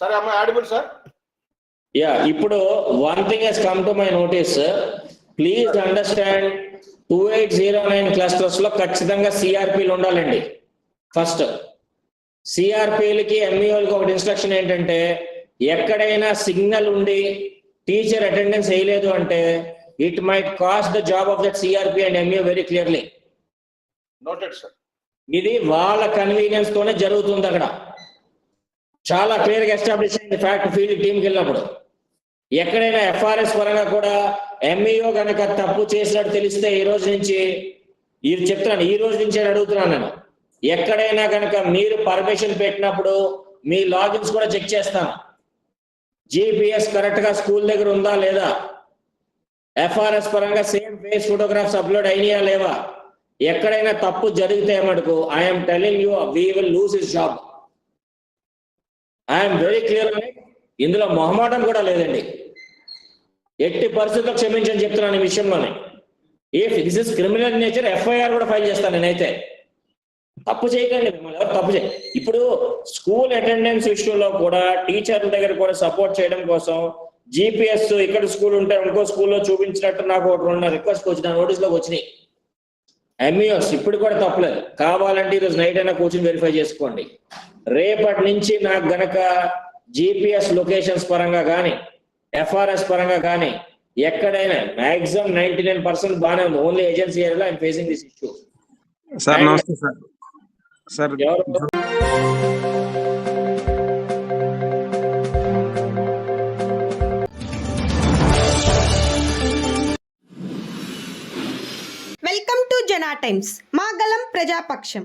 Sir అమ్మ audible sir yeah ఇప్పుడు one thing has come to my notice please understand two eight zero nine క్లస్టర్స్లో ఖచ్చితంగా సిఆర్పీలు ఉండాలండి. First సిఆర్పీలకి ఎంఈఓలకి ఒకటి ఇన్స్ట్రక్షన్ ఏంటంటే ఎక్కడైనా సిగ్నల్ ఉండి టీచర్ అటెండెన్స్ వేయలేదు అంటే it might cost the job of that CRP and MEO very clearly noted sir ఇది వాళ్ళ కన్వీనియన్స్ తోనే జరుగుతుంది అక్కడ. చాలా క్లియర్గా ఎస్టాబ్లిష్ అయింది ఫ్యాక్ట్ ఫీల్డ్ టీంకి వెళ్ళినప్పుడు. ఎక్కడైనా ఎఫ్ఆర్ఎస్ పరంగా కూడా ఎంఈఓ కనుక తప్పు చేసినట్టు తెలిస్తే ఈ రోజు నుంచి ఈ చెప్తున్నాను ఈ రోజు నుంచి అడుగుతున్నాను నేను. ఎక్కడైనా కనుక మీరు పర్మిషన్ పెట్టినప్పుడు మీ లాగిన్స్ కూడా చెక్ చేస్తాను. జిపిఎస్ కరెక్ట్గా స్కూల్ దగ్గర ఉందా లేదా? ఎఫ్ఆర్ఎస్ పరంగా సేమ్ ఫేస్ ఫోటోగ్రాఫ్స్ అప్లోడ్ అయినాయా లేవా? ఎక్కడైనా తప్పు జరిగితే మటుకు I'm telling you we will lose his job I'm very clear ఇందులో మొహమాటం కూడా లేదండి. ఎట్టి పరిస్థితుల్లో క్షమించని చెప్తున్నాను ఈ విషయంలోనే. If this is criminal nature FIR కూడా ఫైల్ చేస్తాను నేనైతే. తప్పు చేయకండి మిమ్మల్ని ఎవరు తప్పు చేయ ఇప్పుడు స్కూల్ అటెండెన్స్ విషయంలో కూడా టీచర్ల దగ్గర కూడా సపోర్ట్ చేయడం కోసం జీపీఎస్ ఇక్కడ స్కూల్ ఉంటే ఇంకో స్కూల్లో చూపించినట్టు నాకు ఒక రెండు రిక్వెస్ట్ వచ్చిన నోటీస్లోకి వచ్చినాయి ఎంఈఓస్ ఇప్పుడు కూడా తప్పలేదు. కావాలంటే ఈరోజు నైట్ అయినా కూర్చొని వెరిఫై చేసుకోండి. రేపటి నుంచి నాకు గనక జిపిఎస్ లొకేషన్స్ పరంగా కానీ ఎఫ్ఆర్ఎస్ పరంగా కానీ ఎక్కడైనా మాక్సిమం నైన్టీ నైన్ పర్సెంట్ బాగానే ఉంది. ఓన్లీ ఏజెన్సీ ఏరియాలో I'm facing this issue sir నమస్తే సార్ సార్ ఎవరు? వెల్కమ్ టు జనా టైమ్స్ మా గలం ప్రజాపక్షం